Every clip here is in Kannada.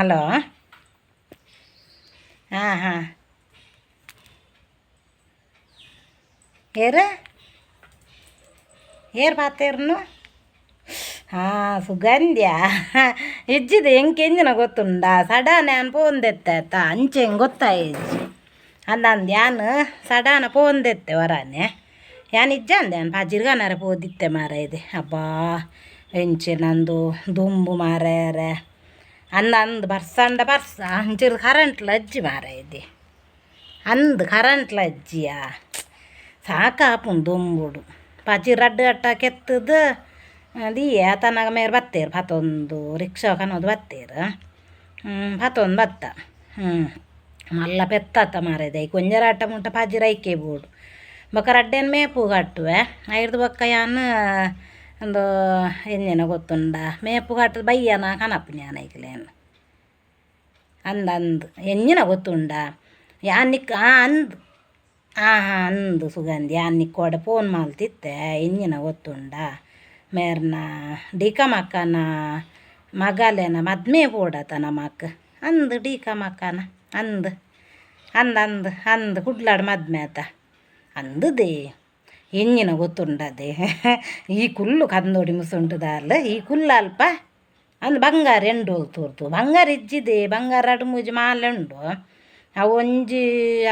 ಹಲೋ? ಹಾಂ ಹಾಂ. ಏರ? ಏರ್ ಬಾತೇರ್ನು ಹಾಂ, ಸುಗಂಧ್ಯ. ಇಜ್ಜಿದೆ ಹೆಂಗೆ ಎಂಜಿನ ಗೊತ್ತುಂಡ ಸಡಾನೆ ಅನ್ ಪೋಂದೆತ್ತ ಅಂಚೆ ಹೆಂಗೆ ಗೊತ್ತಾಯಿಜ್ಜಿ ಅಂದಂದು ಯಾನು ಸಡಾನ ಪೋಂದೆತ್ತೆ ವರಾನೆ. ಯಾನ್ ಇಜ್ಜ ಅಂದೆ? ಯಾನ್ ಪಾಜಿರ್ಗಾನಾರ ಪೋದಿತ್ತೆ ಮಾರ ಇದೆ ಅಬ್ಬಾ ಎಂಚೆ ನಂದು ದುಂಬು ಮಾರ್ಯಾರೆ. ಅಂದ ಅಂದು ಬರ್ಸಂಡ ಬರ್ಸ ಅಂಚಿರ್ ಕರೆಂಟ್ ಲಜ್ಜಿ ಮಾರ ಇದೆ. ಅಂದು ಕರೆಂಟ್ಲ ಅಜ್ಜಿಯ ಸಾಕಾಪುನ್ ದುಂಬುಡು. ಪಾಚಿ ರಡ್ಡು ಅಟ್ಟ ಕೆತ್ತದು ದೀಯ ತನಗ ಮೇರೆ ಬತ್ತೇರು ಪತ್ತೊಂದು ರಿಕ್ಷಾ ಕನ್ನೋದು ಬತ್ತೇರು. ಪತ್ತೊಂದು ಬತ್ತ. ಹ್ಞೂ ಮಲ್ಲ ಪೆತ್ತಾತ ಕೊಂಜರ ಅಟ್ಟ ಮುಂಟ ಪಾಜಿ ರೈಕೆ ಬೋಡು. ಬೊಕ್ಕ ರಡ್ಡೆನ್ ಮೇಪು ಕಟ್ಟುವೆ. ಐದು ಬೊಕ್ಕ ಯಾನ್ ಒಂದು ಎಂಜಿನ ಗೊತ್ತುಂಡ ಮೇಪು ಕಟ್ಟದು ಬಯ್ಯನ ಕನಪನ್ಯಾನ ಜ್ಞಾನ ಅಂದ ಅಂದಂದು ಎಂಜಿನ ಗೊತ್ತುಂಡ ಯಾನಿಕ್ ನಿಕ್ ಆ ಅಂದು ಆ ಅಂದು ಸುಗಂಧಿ ಯಾನಿಕ್ ಕೊಡ ಫೋನ್ ಮಾಲ್ತಿತ್ತೆ ಎಂಜಿನ ಗೊತ್ತುಂಡ ಮೇರ್ನ ಡಿಕ ಮಕ್ಕನ ಮಗಲೇನ ಮದ್ಮೆ ಓಡತ ನಮಕ್ ಅಂದು ಡಿಕ ಮಕ್ಕನ ಅಂದು ಅಂದಂದು ಅಂದು ಅಂದು ಕುಡ್ಲಾಡ್ ಮದ್ಮೆ ಆತ ಅಂದುದೇ ಎಂಜಿನ ಗೊತ್ತುಂಡದೆ? ಈ ಕುಲ್ಲು ಕಂದೋಡಿ ಮುಸುಂಟುದಾಲ ಈ ಕುಲ್ಲ ಅಲ್ಪ ಬಂಗಾರ ಎಂಡೋಲ್ ತೋರ್ತು ಬಂಗಾರ ಇಜ್ಜಿದೆ, ಬಂಗಾರ ಎರಡು ಮೂಜಿ ಮಾಲೆ ಉಂಡು ಅವು ಒಂಜಿ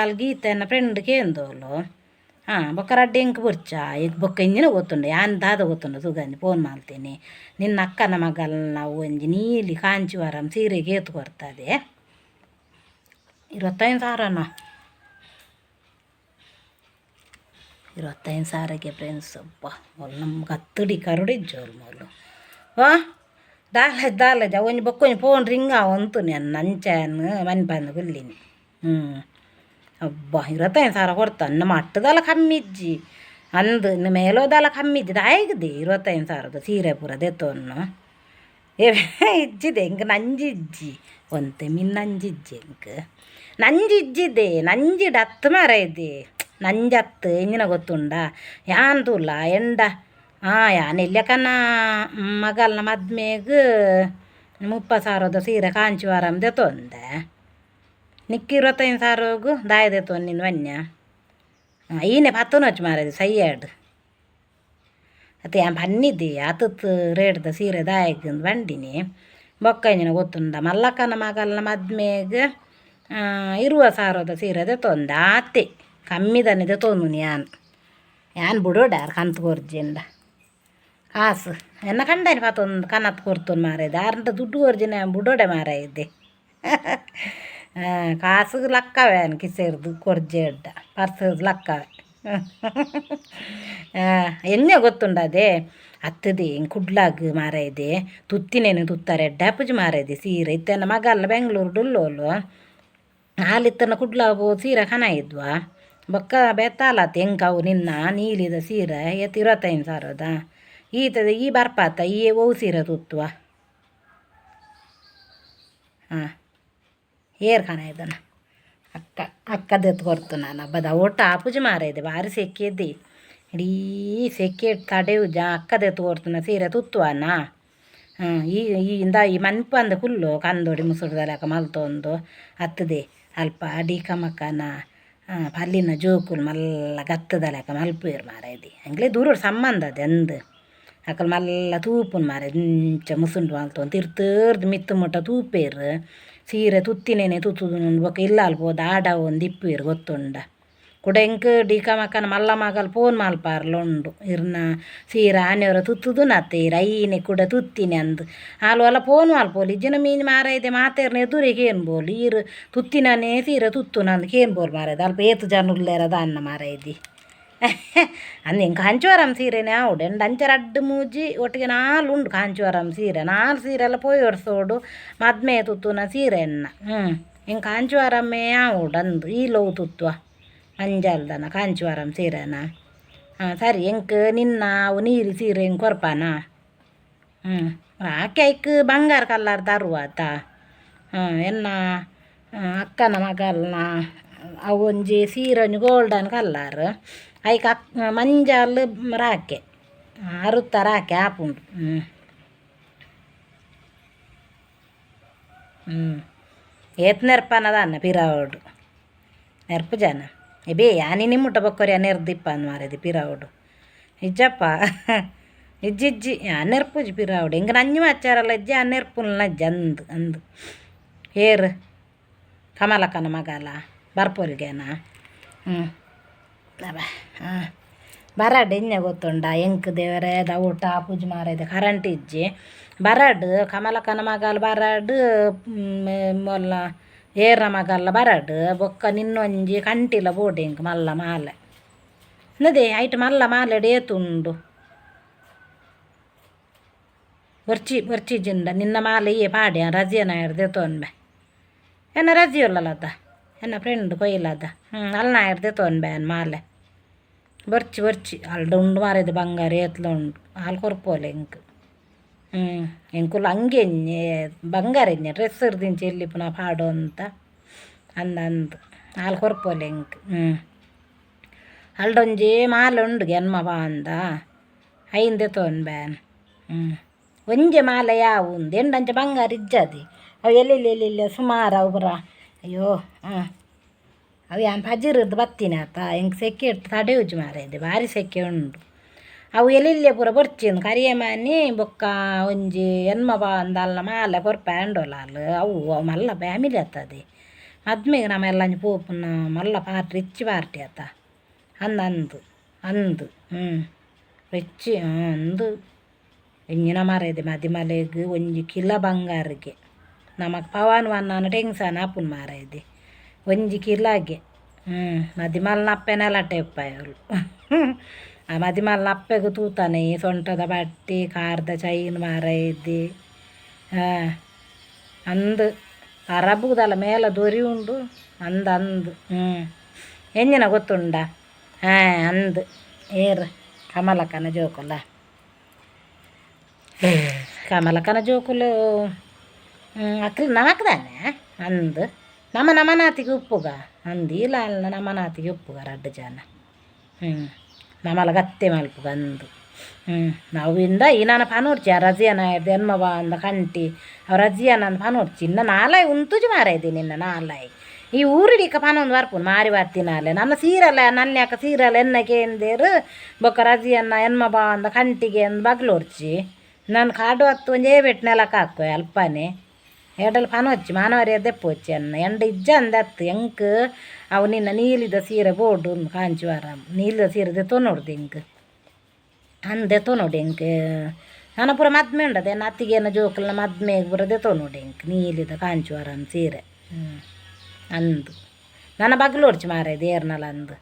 ಅಲ್ಲಿ ಗೀತೆನ ಫ್ರೆಂಡ್ ಕೇಂದೋಲು. ಹಾಂ, ಬೊಕ್ಕ ರಡ್ಡೆ ಇಂಕ್ ಬುರ್ಚ. ಈಗ ಬೊಕ್ಕ ಇಂಜಿನ ಗೊತ್ತುಂಡು. ಯಾನ್ ದಾದ ಗೊತ್ತುಂಡು ಸುಗಂಧಿ ಫೋನ್ ಮಾಡ್ತೀನಿ. ನಿನ್ನ ಅಕ್ಕನ ಮಗಲ್ ನಾವು ಒಂಜಿ ನೀಲಿ ಕಾಂಚಿವರಂ ಸೀರೆಗೆ ಏತು ಕೊಡ್ತದೆ ಇರುವತ್ತೈದು ಸಾವಿರನ? ಇರುವತ್ತೈದು ಸಾವಿರಕ್ಕೆ ಫ್ರೆಂಡ್ಸ್ ಅಪ್ಪ ಒಲ್ ನಮ್ಗೆ ಹತ್ತಡಿ ಕರುಡಿಜ್ಜೋರು ಮೊಲು ವಾ ದಾಲೆ ದಾಲೆ ಒಂಜಿ ಬೊಕ್ಕ ಒಂಜಿ ಫೋನ್ ರಿಂಗ್ ಅವಂತು ನಾನು ನಂಚಾನ್ ಮನೆ ಬಂದು ಗುಲ್ಲಿನಿ ಹ್ಞೂ ಅಬ್ಬಾ ಇರುವತ್ತೈದು ಸಾವಿರ ಕೊಡ್ತಾನೆ ನಮ್ಮ ಅಟ್ಟದಲ್ಲ ಕಮ್ಮಿ ಇಜ್ಜಿ ಅಂದು ಇನ್ನು ಮೇಲೋದಲ್ಲ ಕಮ್ಮಿ ಇದ್ದಿದ್ದು ಆಯ್ಗದೆ ಇರುವತ್ತೈದು ಸಾವಿರದ ಸೀರೆ ಪೂರ ದೆತ್ತೊನ್ನು ಏ ಇಜ್ಜಿದೆ ಇಂಕ ನಂಜಿ ಇಜ್ಜಿ ಒಂತೆ ಮಿನ್ನಂಜಿಜ್ಜಿ ಇಂಕ ನಂಜಿ ಇಜ್ಜಿದೆ ನಂಜಿಡ್ ಹತ್ತು ಮರ ಇದೆ ನಂಜತ್ತು ಎಂಜಿನ ಗೊತ್ತುಂಡ? ಯಾನ್ ತೂಲ ಎಂಡ? ಆ ಯಾನಿಲ್ಲಕನ ಮಗಲ್ನ ಮದ್ಮೇಗ ಮುಪ್ಪ ಸಾರದ ಸೀರೆ ಕಾಂಚಿವಾರಂ ದೆತ್ತೊಂದೆ ನಿಕ್ಕಿ ಸಾರೋಗು ದಾಯ ದೆತ್ತೊಂದು ನಿನ್ನ ವನ್ಯ? ಈನೆ ಪತ್ತನೊಚ್ಚು ಮಾರದು ಸೈಯಾಡ್. ಅತ್ತೆ ಯಾನ್ ಬನ್ನಿದ್ದೆ ಅತತ್ ರೇಟ್ದ ಸೀರೆ ದಾಯಗಂದು ಬಂಡಿನಿ ಬೊಕ್ಕ ಇಂಜಿನ ಗೊತ್ತುಂಡ? ಮಲ್ಲಕ್ಕನ ಮಗಲ್ನ ಮದ್ಮೇಗ ಇರುವ ಸಾರೋದ ಸೀರೆ ತೊಂದ ಆತೆ ಕಮ್ಮಿ ದನಿದೆ ತೊಂದು ಯಾನ್ ಯಾನ್ ಬಿಡೋಡ ಕಂತು ಕೊರ್ಜಿಂದ ಕಾಸು. ಎನ್ನ ಕಂಡಾನಿ ಪಾತೊಂದು ಕನತ್ ಕೊರ್ತೋನು ಮಾರೈದೆ ಆರಂಟ ದುಡ್ಡು ಕೊರ್ಜಿನ ಬಿಡೋಡೆ ಮಾರ ಇದ್ದೆ. ಕಾಸು ಲಕ್ಕವೇ ಅನ್ ಕಿಸೆರ್ದು ಕೊರ್ಜೆ ಅಡ್ಡ. ಲಕ್ಕ ಲಕ್ಕವೇ. ಎಣ್ಣೆ ಗೊತ್ತುಂಡ ಅತ್ತದೆ ಕುಡ್ಲಾಗ ಮಾರೈದೆ ತುತ್ತಿನೇನು ತುತ್ತಾರೆ ಎಡ್ಡಾಪುಜಿ ಮಾರೈದೆ ಸೀರೆ ಇತ್ತನ ಮಗಲ್ಲ ಬೆಂಗಳೂರು ಡುಲ್ಲೋಲು ಹಾಲಿತ್ತನ ಕುಡ್ಲಾಗ ಸೀರೆ ಕನ ಇದ್ವಾ? ಬೊಕ್ಕ ಬೆತ್ತಾಲತ್ತ ತೆಂಕವು ನಿನ್ನ ನೀಲಿದ ಸೀರೆ ಎತ್ತು ಇರುವತ್ತೈದು ಸಾವಿರದ ಈತದ ಈ ಬರ್ಪಾತ ಈ ಓವು ಸೀರೆ ತುತ್ತುವ. ಹಾಂ, ಏರ್ ಖಾನ ಇದನ್ನ ಅಕ್ಕ, ಅಕ್ಕದ ಕೊರ್ತು ನಾನು. ಹಬ್ಬದ ಒಟ್ಟು ಆಪುಜಿ ಮಾರೈದೆ ಭಾರಿ ಸೆಕ್ಕಿದ್ದಿ ಇಡೀ ಸೆಕೆ ತಡೆವು ಜಾ ಅಕ್ಕದ ನಾ ಸೀರೆ ತುತ್ತುವನ. ಹಾಂ, ಈ ಈ ಇಂದ ಈ ಮನ್ಪಂದ ಫುಲ್ಲು ಕಂದೋಡಿ ಮುಸುಡ್ದಲಕ ಮಲ್ತೊಂದು ಹತ್ತದೆ ಅಲ್ಪ ಅಡಿ ಮಕ್ಕನ ಪಲ್ಲಿನ ಜೋಕುಲು ಮಲ್ಲ గత్తదలేక ಮಲ್ಪೇರು ಮಾರೈದಿ ಹಂಗ್ಲೇ ದೂರ ಸಂಬಂಧ అది ಅಂದು. ಅಕಲ್ ಮಲ್ಲ తూపును మారే ಇಂಚ ముసుండు ಮಲ್ತೊಂದು ತಿರ್ತರ್ದು ಮಿತ್ತು ಮುಟ್ಟ ತೂಪೇರು. ಸೀರೆ ತುತ್ತಿನೇನೆ ತುತ್ತುದು ಬೊಕ ಇಲ್ಲ ಅಲ್ಪೋದು ಆಡ ಒಂದು ಇಪ್ಪೇರು ಗೊತ್ತುಂಡ. ಕುಡ ಎಂಕ್ ಡಿಕ ಮಕ್ಕನ ಮಲ್ಲ ಮಗಲ್ ಫೋನ್ ಮಲ್ಪಾರ್ಲುಂಡು ಇರ್ನ ಸೀರೆ ಆನೆಯವರ ತುತ್ತುದು ನತ್ತೆ ಐನೆ ಕೂಡ ತುತ್ತಿನಿ ಅಂದು ಹಾಲು ಅಲ್ಲ ಫೋನ್ ಮಲ್ಪೋಲಿ ಇಜ್ಜಿನ ಮೀನು ಮಾರೈದೆ ಮಾತೇರ್ನ ಎದುರಿಗೆ ಏನು ಬೋಲು ಈರು ತುತ್ತಿನೇ ಸೀರೆ ತುತ್ತು ನಂದು ಕೇನ್ ಬೋಲ್ ಮಾರೈದೆ ಅಲ್ಪ ಏತು ಜನ ಉಳ್ಳೇರದ ಅನ್ನ ಮಾರೈದಿ ಅಂದು ಹಿಂಗೆ ಕಾಂಚಿವರಂ ಸೀರೆನೇ ಆವುಡು ಎಂಡ್ ಅಂಚರ ಅಡ್ಡು ಮೂಜಿ ಒಟ್ಟಿಗೆ ನಾಲ್ ಉಂಡು ಕಾಂಚಿವರಂ ಸೀರೆ ನಾಲ್ ಸೀರೆ ಎಲ್ಲ ಪೋಯಿ ಒರ್ಸೋಡು ಮದ್ಮೆ ತುತ್ತುನ ಸೀರೆನ್ನ ಹ್ಞೂ ಹಿಂಗೆ ಕಾಂಚಿವರಮ್ಮೇ ಆವುಡು ಅಂದು ಈ ಲವ್ ತುತ್ತುವ ಅಂಜಲ್ದನ ಕಾಂಚಿವರಂ ಸೀರೆನ ಹಾಂ ಸರಿ ಎಂಕ್ ನಿನ್ನ ಅವು ನೀರಿ ಸೀರೆ ಹಿಂಗೆ ಕೊರ್ಪಾನ ಹ್ಞೂ ಆಕೆ ಐಕ್ ಬಂಗಾರ ಕಲ್ಲರ್ ತರುವಾತ ಹಾಂ ಎನ್ನ ಅಕ್ಕನ ಮಗಲ್ನ ಅವು ಒಂಜಿ ಸೀರೆ ಒಂಜಿ ಗೋಲ್ಡನ್ ಕಲ್ಲರ್ ಐಕ ಅಕ್ ಮಂಜಲ್ ರಾಕೆ ಅರುತ್ತ ರಾಕೆ ಆಪುಂಡು ಹ್ಞೂ ಹ್ಞೂ ಏತ್ ನೆರ್ಪನದ ಅನ್ನ ಪಿರಾವೋಡು ನೆರ್ಪು ಜನ ಎ ಬೇ, ಯಾನಿ ನಿಮ್ಮುಟ ಬೊಕ್ಕೊರಿ ಪಿರಾವುಡು. ಇಜ್ಜಪ್ಪ ಇಜ್ಜಿಜ್ಜಿ ನೆರ್ಪುಜಿ ಪಿರಾವುಡು. ಹಿಂಗೆ ನಂಜು ಮಚ್ಚಾರಲ್ಲ ಇಜ್ಜಿ ಆ ಜಂದ್ ಅಂದು. ಏರ್, ಕಮಲಕ್ಕನ ಮಗಲ ಬರ್ಪೊಲ್ಗೆನ ಹ್ಞೂ ಬಾ ಹಾಂ. ಬರಡ್ ಎಣ್ಣೆ ಗೊತ್ತುಂಡ, ಎಂಕ್ ದೇವರೇ ಊಟ, ಪೂಜೆ ಮಾರೈದೆ ಕರೆಂಟ್ ಇಜ್ಜಿ. ಬರಡ್, ಕಮಲಕ್ಕನ ಮಗಲ್ ಬರಡ್ ಮೊಲ್ಲ. ಏರ ಮಗಲ್ಲ ಬರಡ್ ಬೊಕ್ಕ ನಿನ್ನೊಂಜಿ ಕಂಟಿಲ ಬೋಡೆ ಇಂಕ್ ಮಲ್ಲ ಮಾಲೆ ನದೆ ಐಟ್ ಮಲ್ಲ ಮಾಲೆ ಏತುಂಡು ಬರ್ಚಿ ಬರ್ಚಿಜಿಂದ ನಿನ್ನ ಮಾಲೆ ಈ ಪಾಡ್ಯ ರಜಿಯನ ಹಿಡ್ದೆ ತೊನ್ಬೆ ಎನ್ನ ರಜಿ ಇಲ್ಲಲ್ಲದ ಎನ್ನ ಫ್ರೆಂಡ್ ಕೊಯ್ಲದ ಹ್ಞೂ ಅಲ್ಲ ನಾ ಹಿಡ್ದೆ ತೊನ್ಬೆ ಅನ್ ಮಾಲೆ ಬರ್ಚಿ ಬರ್ಚಿ ಅಲ್ಡ ಉಂಡು ಮಾರಿದ ಬಂಗಾರ ಏತ್ಲ ಉಂಡು ಹಾಲು ಕೊರ್ಪೋಲೆ ಇಂಕ್ ಹ್ಞೂ ಎಂಕುಲ ಹಂಗೆ ಬಂಗಾರ ಎಣ್ಣೆ ಡ್ರೆಸ್ ಇರ್ದಿಂಚಿ ಎಲ್ಲಿ ಪುನಃ ಪಾಡು ಅಂತ ಅಂದ ಅಂದು ಹಾಲು ಕೊರ್ಪೋಲೆ ಇಂಕ್ ಹ್ಞೂ ಅಲ್ಡೊಂಜಿ ಮಾಲೆ ಉಂಡು ಗೆನ್ಮ ಬಾ ಅಂದ ಐಂದೆ ತೊನ್ ಬ್ಯಾನ್ ಹ್ಞೂ ಒಂಜೆ ಮಾಲೆ ಯಾವ ಉಂದು ಎಂಡಂಚ ಬಂಗಾರ ಇಜ್ಜದಿ ಅವು ಎಲ್ಲೆಲ್ಲಿ ಎಲ್ಲೆಲ್ಲಿ ಸುಮಾರು ಅವು ಬರ ಅಯ್ಯೋ ಹಾಂ ಅವು ಯಾನ್ ಪಜಿರದ್ದು ಬತ್ತೀನಿ ಆತ ಹೆಂಗೆ ಸೆಕೆ ಇಟ್ಟು ತಡೆಯುಜು ಮಾರೈದೆ ಭಾರಿ ಸೆಕೆ ಉಂಡು ಅವು ಎಲ್ಲಿಲ್ಲೇ ಪೂರ ಬರ್ಚಿಂದು ಕರಿಯ ಮಾನಿ ಬೊಕ್ಕ ಒಂಜಿ ಎನ್ಮ ಬಾ ಅಂದಲ್ಲ ಮಾಲೆ ಕೊರ್ಪ ಅಂಡೋಲಾಲ್ ಅವು ಅವು ಮಲ್ಲ ಫ್ಯಾಮಿಲಿ ಆತದೆ ಮದ್ಮೆಗೆ ನಮ್ಮೆಲ್ಲ ಪೋಪುನ ಮಲ್ಲ ಪಾರ್ಟಿ ರಿಚ್ ಪಾರ್ಟಿ ಆತ ಅಂದ ಅಂದು ಅಂದು ಹ್ಞೂ ರಿಚ್ ಅಂದು ಎಂಜಿನ ಮಾರೈದೆ ಮದಿಮಲೆಗ್ ಒಂಜಿ ಕಿಲ ಬಂಗಾರಿಗೆ ನಮಕ್ ಪವನ್ ವನ್ನ ಟೆನ್ಷನ್ ಆಪುನ್ ಮಾರೈದೆ ಒಂಜಿ ಕಿಲಾಗೆ ಹ್ಞೂ ಮದಿಮಲ್ನ ಅಪ್ಪೆನೆಲ್ಲ ಟೆಪ್ಪಾಯರು ಆ ಮದಿಮಲ್ನ ಅಪ್ಪೆಗೂ ತೂತಾನೆ ಸೊಂಟದ ಬಟ್ಟೆ ಕಾರ್ದ ಚೈನ್ ಮಾರೈದೆ. ಹಾಂ, ಅಂದು ಅರಬುದಲ್ಲ, ಮೇಲೆ ದೊರಿ ಉಂಡು, ಅಂದ ಅಂದು ಹ್ಞೂ ಎಂಜಿನ ಗೊತ್ತುಂಡ? ಹಾಂ, ಅಂದು. ಏರ್ ಕಮಲಕ್ಕನ ಜೋಕುಲ. ಕಮಲಕ್ಕನ ಜೋಕುಲು ಅಕ್ರಿ ನಾಕ್ದಾನೆ ಅಂದು. ನಮ್ಮ ನಮನಾತಿಗೆ ಉಪ್ಪುಗ ಅಂದಿಲ್ಲ ಅಲ್ಲ ನಮನಾತಿಗೆ ಉಪ್ಪುಗ ರಡ್ಡು ಜನ. ಹ್ಞೂ ನಮ್ಮಲ ಗತ್ತೆ ಮಲ್ಪುಗ ಅಂದು ಹ್ಞೂ ನಾವು ಇಂದ ಈ ನಾನು ಪನೋರ್ಚಿ ಆ ರಜಿಯನ ಜನ್ಮವ ಅಂದ ಕಂಟಿ, ಅವ ರಜಿಯನ ಪನೋರ್ಚಿ ಇನ್ನು ನಾಲಾಯ್ ಉಂತುಜು ಮಾರೈದಿ ನಿನ್ನ ನಾಲಾಯ್ ಈ ಊರಿಡಿಕ ಪಾನೊಂದು ಬರ್ಪುನು ಮಾರಿ ಬರ್ತಿನಾಲೆ ನನ್ನ ಸೀರಲ್ಲ ನನ್ನ ಯಾಕ ಸೀರಲ್ಲ ಎನ್ನ ಎಂದೇರು ಬೊಕ್ಕ ರಜಿಯನ್ನ ಎನ್ಮ ಬಾ ಅಂದ ಕಂಟಿಗೆ ಅಂದ್ ಬಗ್ಲೋರ್ಚಿ ನಾನು ಕಾಡು ಹತ್ತು ಒಂಜೇ ಬೆಟ್ಟು ನೆಲಕ್ಕೆ ಹಾಕುವೆ ಅಲ್ಪನೆ. ಎಡಲ್ ಪನೊಚ್ಚಿ ಮಾನವರಿ ದೆಪ್ಪೊಚ್ಚಿ ಅನ್ನ ಎಂಡ ಇಜ್ಜ ಅಂದತ್ತು ಎಂಕ್ ಅವು ನಿನ್ನ ನೀಲಿದ ಸೀರೆ ಬೋಡು ಕಾಂಚಿವಾರ ನೀಲಿದ ಸೀರೆ ದೆತ್ತೋ ನೋಡ್ದು ಎಂಕ್ ಅಂದೆ ತೋ ನೋಡಿ ಎಂಕ್ ನನ್ನ ಪೂರ ಮದ್ಮೆ ಉಂಡದೆ ನನ್ನ ಅತ್ತಿಗೆನ ಜೋಕಲ್ನ ಮದ್ಮೆಗೆ ಪೂರ ದೆತ್ತೋ ನೋಡಿ ಎಂಕ್ ನೀಲಿದ ಕಾಂಚಿವಾರನ ಸೀರೆ ಹ್ಞೂ ಅಂದು ನನ್ನ ಬಗ್ಲು ಹೊಡ್ಚಿ ಮಾರೆ ದೇರ್ನಲ್ಲ ಅಂದು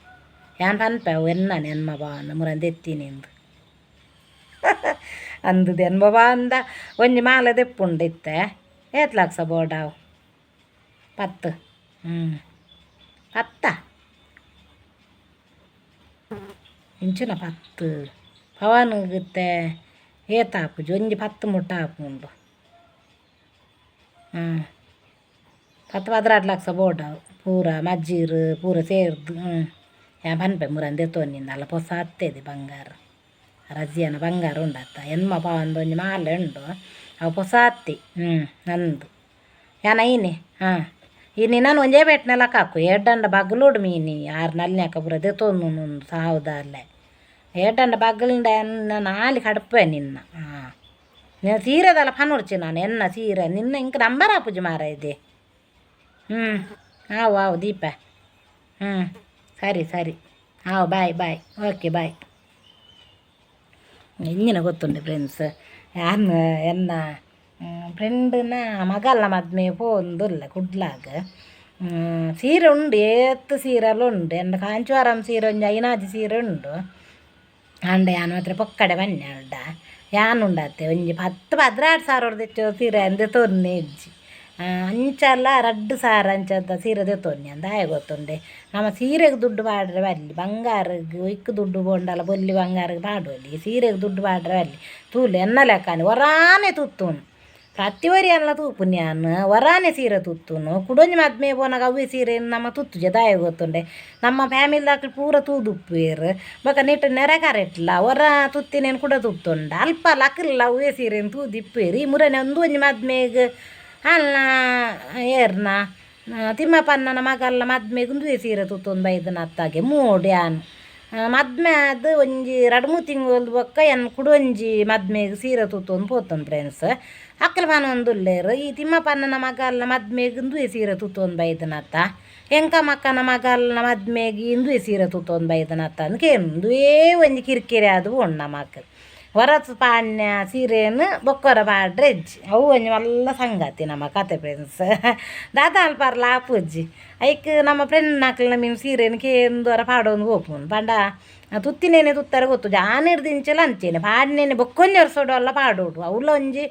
ಯಾನ್ ಪನ್ಪೆ ಅವು ಎನ್ನ ನೆನ್ಮ ಬಾ ಅಂದ ಮುರಂದ ಎತ್ತೀನಿ ಅಂದು ಅಂದು ದೆನ್ಮ ಬಾ ಅಂದ ಒಂಜಿ ಮಾಲೆ ದೆಪ್ಪುಂಡಿತ್ತೆ ಏತ್ಲಾಕ್ಸ ಬೋಡಾವು ಪತ್ತು ಹ್ಞೂ ಪತ್ತ ಇಂಚಿನ ಪತ್ತು ಪವನ್ಗಿತ್ತೆ ಏತಾಪುಜಿ ಒಂಜಿ ಪತ್ತು ಮುಟ್ಟ ಹಾಪುಂಡು ಹ್ಞೂ ಪತ್ತು ಪದ್ರಾಡು ಲಕ್ಷ ಬೋಡಾವು ಪೂರ ಮಜ್ಜೀರು ಪೂರ ಸೇರ್ದು ಹ್ಞೂ ಯಾ ಪನ್ಪೆ ಮುರಂದೆ ತೊನ್ನಿಂದ ಅಲ್ಲ ಪೊಸ ಹತ್ತೇದೆ ಬಂಗಾರ ರಜಿಯನ ಬಂಗಾರ ಉಂಡತ್ತ ಎನ್ಮ ಪವಂದು ಒಂಜಿ ಮಾಲೆ ಉಂಡು. ಅವು ಪೊಸ ಅತ್ತಿ ಹ್ಞೂ ನಂದು. ಯಾನ, ಈನಿ? ಹಾಂ. ಇನಿ ನಾನು ಒಂಜೇ ಬೆಟ್ಟನೆಲ್ಲ ಕಾಕು ಎಡ್ಡಂಡ ಬಗ್ಲುಡ್ ಮೀನಿ. ಆರು ನಲ್ನ್ಯಾಕ ಪೂರ ನೊಂದು ಸಾವುದಲ್ಲೇ ಎಡ್ಡಂಡ ಬಗ್ಲಿಂದ ನಾನು ಹಾಲಿ ಕಡಪೆ ನಿನ್ನ. ಹಾಂ. ನೀನು ಸೀರೆದಲ್ಲ ಪನೋಡ್ಚಿ ನಾನು. ಎನ್ನ ಸೀರೆ? ನಿನ್ನ ಇಂಕ ನಂಬರ್ ಆಪುಜಿ ಮಾರ ಇದೆ. ಹ್ಞೂ ಹಾವು ಹಾವು ದೀಪ. ಹ್ಞೂ ಸರಿ ಸರಿ. ಹಾವು ಬಾಯ್ ಬಾಯ್. ಓಕೆ, ಬಾಯ್. ಇಂಜಿನ ಗೊತ್ತುಂಡು ಫ್ರೆಂಡ್ಸ್ ಯಾನು ಎನ್ನ ಫ್ರೆಂಡ್ನ ಮಗಲ್ಲ ಮದ್ಮೆ ಪೋಂದುಲ್ಲ ಕುಡ್ಲಾಗ ಸೀರೆ ಉಂಡು ಏತ್ತು ಸೀರೆಲ್ಲ ಉಂಡು ಎಂಡ ಕಾಂಚುವಾರಂ ಸೀರೆ ಒಂಜಿ ಐನಾಜಿ ಸೀರೆ ಉಂಡು ಅಂಡ ಯಾನ್ ಮಾತ್ರ ಪೊಕ್ಕಡೆ ಬನ್ನಿ ಅಲ್ಡ ಯಾನ್ ಉಂಡತ್ತೆ ಒಂಜಿ ಹತ್ತು ಪದ್ರಾಡು ಸಾವಿರ ತೆಚ್ಚೋ ಸೀರೆ ಅಂದೆ ತೊನ್ನೆ ಇಜ್ಜಿ ಅಂಚಲ್ಲ ರಡ್ಡು ಸಾರ ಅಂಚದ ಸೀರೆ ದೆತ್ತೊನ್ನಿ ಅಂದ ಹಾಗೆ ಗೊತ್ತುಂಡೆ. ನಮ್ಮ ಸೀರೆಗೆ ದುಡ್ಡು ಪಾಡ್ರೆ ಬಲ್ಲಿ ಬಂಗಾರಗೆ ಇಕ್ಕು ದುಡ್ಡು ಬೋಂಡಲ್ಲ, ಬೊಲ್ಲಿ ಬಂಗಾರಗೆ ಮಾಡುವಲ್ಲಿ ಸೀರೆಗೆ ದುಡ್ಡು ಪಾಡ್ರೆ ಅಲ್ಲಿ ತೂಲೆ ಎನ್ನ ಲೆಕ್ಕನೆ ವರಾನೆ ತುತ್ತುನು. ಪ್ರತಿ ವರಿ ಎಲ್ಲ ತೂಪುನಿ ನಾನು ವರಾನೆ ಸೀರೆ ತುತ್ತುನು. ಕುಡೊಂಜಿ ಮದ್ಮೆ ಪೋನಾಗ ಅವ್ವಿ ಸೀರೆ ನಮ್ಮ ತುತ್ತುಜೆ ದಾಯ ಗೊತ್ತುಂಡೆ. ನಮ್ಮ ಫ್ಯಾಮಿಲಿದಾಕ್ಲು ಪೂರ ತೂದುಪ್ಪೇರು ಬೊಕ ನೆಟ್ಟು ನೆರೆಕರೆಟ್ಲ ವರ ತುತ್ತಿನೇನು ಕೂಡ ತುತ್ತುಂಡ. ಅಲ್ಪ ಲಕ್ಕಿಲ್ಲ ಅವ್ವೆ ಸೀರೆನ್ ತೂದಿಪ್ಪೇರು ಮುರನೆ ಒಂದು ಒಂಜಿ ಮದ್ಮೆಗೆ ಅಲ್ಲ, ಏರ್ನ? ತಿಮ್ಮಪ್ಪಣ್ಣನ ಮಗಲ್ಲ ಮದ್ಮೆಗುಂದು ಸೀರೆ ತುತ್ತೊಂದು ಬೈದನ ಅತ್ತಾಗೆ, ಮೂಡಿ ಆನು. ಮದ್ಮೆ ಅದು ಒಂಜಿ, ಎರಡು ಮೂರು ತಿಂಗಳು ಬೊಕ್ಕ ಎನ್ ಕುಡು ಒಂಜಿ ಮದ್ಮೆಗೆ ಸೀರೆ ತುತ್ತೊಂದು ಪೋತನ್ ಫ್ರೆಂಡ್ಸ್ ಅಕ್ಕಲ ಒಂದು ಉಲ್ಲೇರು, ಈ ತಿಮ್ಮಪ್ಪಣ್ಣನ ಮಗಲ್ಲ ಮದ್ಮೆಗಿಂದು ಸೀರೆ ತುತ್ತೊಂದು ಬೈದನತ್ತ ಎಂಕ ಮಕ್ಕನ ಮಗಲ್ಲ ಮದ್ಮೆಗೆ ಇಂದುವೆ ಸೀರೆ ತುತ್ತೊಂದು ಬೈದನತ್ತ ಅಂದ್ಕೆ ಏ ಒಂಜಿ ಕಿರಿಕಿರಿ ಅದು ಉಣ್ಣ ಮಕ್ಕ ಹೊರತು ಪಾಣ್ಯ ಸೀರೆಯನ್ನು ಬೊಕ್ಕರ ಪಾಡ್ರೆ ಅಜ್ಜಿ ಅವು ಒಂಜಿ ಮಲ್ಲ ಸಂಗತಿ ನಮ್ಮ ಕತೆ ಫ್ರೆಂಡ್ಸ್ ದಾದ ಅಲ್ಪಾರ್ಲ ಅಜ್ಜಿ ಐಕ್ ನಮ್ಮ ಫ್ರೆಂಡ್ ನಾಕ್ಲ ಮೀನು ಸೀರೆನ ಕೇಂದರ ಪಾಡೋನು ಹೋಪುನ್ ಪಂಡ ತುತ್ತಿನೇನೆ ತುತ್ತಾರೆ ಗೊತ್ತು ಜಾನ ಹಿಡ್ದಿಂಚಲ ಅಂಚೇನೆ ಪಾಡ್ನೇನೆ ಬೊಕ್ಕೊಂಜಿ ಒರ್ಸೋಡು ಅಲ್ಲ ಪಾಡೋಡು ಅವ್ಲ ಒಂಜಿ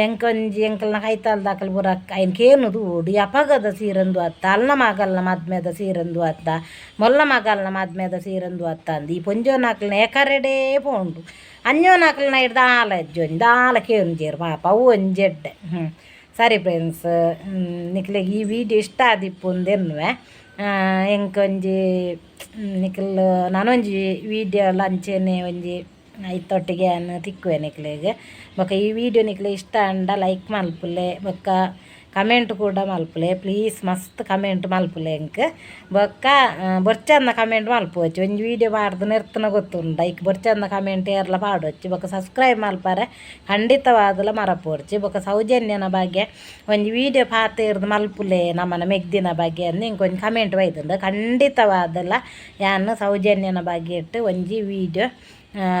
ಎಂಕೊಂಜಿ ಎಂಕಲ್ನ ಕೈತಾಲ್ದ ಅಕಲ್ ಬುರಕ್ ಐನ್ ಕೇನುದು ಓಡಿ ಅಪಗದ ಸೀರಂದು ಅತ್ತ ಅಲ್ನ ಮಗಲ್ನ ಮದ್ಮೆದ ಸೀರಂದು ಅತ್ತ ಮೊಲ್ಲ ಮಗಲ್ನ ಮದ್ಮೆದ ಸೀರಂದು ಅತ್ತ ಅಂದು ಈ ಪೊಂಜೋ ನಾಕ್ಲನ ಏಕರೆಡೇ ಪೋಂಡು ಅನ್ಯೋ ನಾಕ್ಲನ ಹಿಡ್ದು ಆಲ ಎಜ್ಜೊಂದು ದಾಲ ಕೇಂಜೇರು ಪಾಪ ಅವು ಒಂಜೆಡ್ಡೆ ಹ್ಞೂ ಸರಿ ಫ್ರೆಂಡ್ಸ್ ನಿಕ್ಲೆಗೆ ಈ ವಿಡಿಯೋ ಇಷ್ಟ ಆದಿಪ್ಪುಂದೆನ್ನುವೆ ఇంకొంచి నీకు నానొంచి వీడియోలు అంచేనే ఉంది ಐತೊಟ್ಟಿಗೆ ಅನ್ನು ತಿಕ್ಕುವೆ ನಿಕ್ಲೆಗೆ. ಬೊಕ ಈ ವಿಡಿಯೋ ನಿಕ್ಲೆ ಇಷ್ಟ ಅಂಡ ಲೈಕ್ ಮಲ್ಪುಲೆ, ಬೊಕ್ಕ ಕಮೆಂಟ್ ಕೂಡ ಮಲ್ಪುಲೆ. ಪ್ಲೀಸ್ ಮಸ್ತ್ ಕಮೆಂಟ್ ಮಲ್ಪುಲೆ ಎಂಕ್ ಬೊಕ್ಕ ಬೊರ್ಚಂದ ಕಮೆಂಟ್ ಮಲ್ಪುವಚ್ಚು ಒಂಜಿ ವಿಡಿಯೋ ಮಾಡ್ದು ನಿರ್ತನ ಗೊತ್ತುಂಡ. ಐಕ್ ಬೊರ್ಚಂದ ಕಮೆಂಟ್ ಏರ್ಲ ಪಾಡೊಚ್ಚು. ಬೊಕ ಸಬ್ಸ್ಕ್ರೈಬ್ ಮಲ್ಪಾರೆ. ಖಂಡಿತವಾದಲ ಮರಪೋರ್ಚಿ ಬೊಕ ಸೌಜನ್ಯನ ಬಗ್ಗೆ ಒಂಜಿ ವಿಡಿಯೋ ಪಾತೇರ್ದು ಮಲ್ಪುಲೆ ನಮ್ಮನ ಮೆಗ್ದಿನ ಬಗ್ಗೆ ಅಂದು ಇಂಕೊಂಜಿ ಕಮೆಂಟ್ ಬೈತುಂಡ ಖಂಡಿತವಾದಲ ಯಾನು ಸೌಜನ್ಯನ ಬಗ್ಗೆ ಇಟ್ಟು ಒಂಜಿ ವಿಡಿಯೋ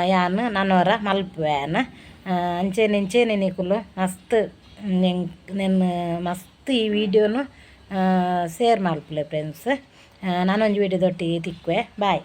ಯಾನು ನನ್ನವರ ಮಲ್ಪುವೆನ ಅಂಚೆನೆ ಇಂಚೆನೆ ನಿಕುಲು ಮಸ್ತ್ ನೆನ್ ಮಸ್ತ್ ಈ ವಿಡಿಯೋನು ಶೇರ್ ಮಲ್ಪುಲೆ ಫ್ರೆಂಡ್ಸ್ ನಾನೊಂಜಿ ವಿಡಿಯೋದೊಟ್ಟಿಗೆ ತಿಕ್ಕುವೆ ಬಾಯ್